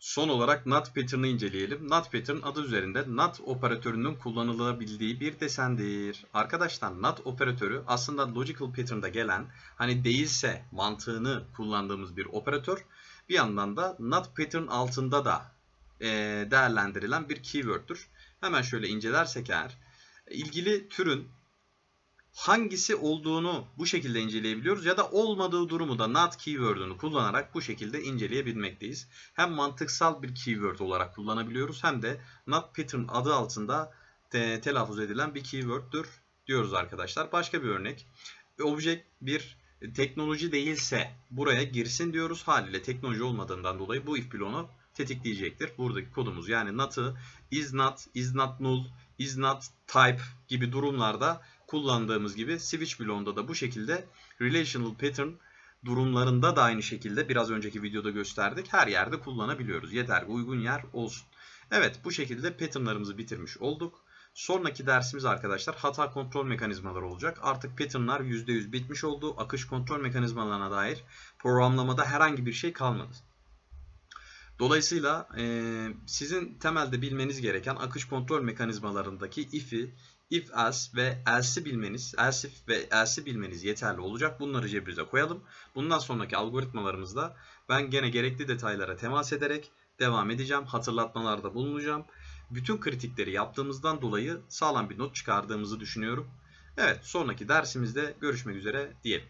Son olarak NOT pattern'ı inceleyelim. NOT pattern adı üzerinde NOT operatörünün kullanılabildiği bir desendir. Arkadaşlar NOT operatörü aslında logical pattern'da gelen hani değilse mantığını kullandığımız bir operatör. Bir yandan da NOT pattern altında da eee, değerlendirilen bir keyword'tür. Hemen şöyle incelersek eğer ilgili türün hangisi olduğunu bu şekilde inceleyebiliyoruz ya da olmadığı durumu da not keyword'ünü kullanarak bu şekilde inceleyebilmekteyiz. Hem mantıksal bir keyword olarak kullanabiliyoruz hem de not pattern adı altında te- telaffuz edilen bir keyword'tür diyoruz arkadaşlar. Başka bir örnek. Object bir teknoloji değilse buraya girsin diyoruz. Haliyle teknoloji olmadığından dolayı bu if bloğunu tetikleyecektir. Buradaki kodumuz yani not'ı is not, is not null, is not type gibi durumlarda kullandığımız gibi switch bloğunda da bu şekilde relational pattern durumlarında da aynı şekilde biraz önceki videoda gösterdik. Her yerde kullanabiliyoruz. Yeter uygun yer olsun. Evet bu şekilde patternlarımızı bitirmiş olduk. Sonraki dersimiz arkadaşlar hata kontrol mekanizmaları olacak. Artık patternlar %100 bitmiş oldu. Akış kontrol mekanizmalarına dair programlamada herhangi bir şey kalmadı. Dolayısıyla eee, sizin temelde bilmeniz gereken akış kontrol mekanizmalarındaki if'i, if else ve else'i bilmeniz, else if ve else'i bilmeniz yeterli olacak. Bunları cebrize koyalım. Bundan sonraki algoritmalarımızda ben gene gerekli detaylara temas ederek devam edeceğim. Hatırlatmalarda bulunacağım. Bütün kritikleri yaptığımızdan dolayı sağlam bir not çıkardığımızı düşünüyorum. Evet, sonraki dersimizde görüşmek üzere diyelim.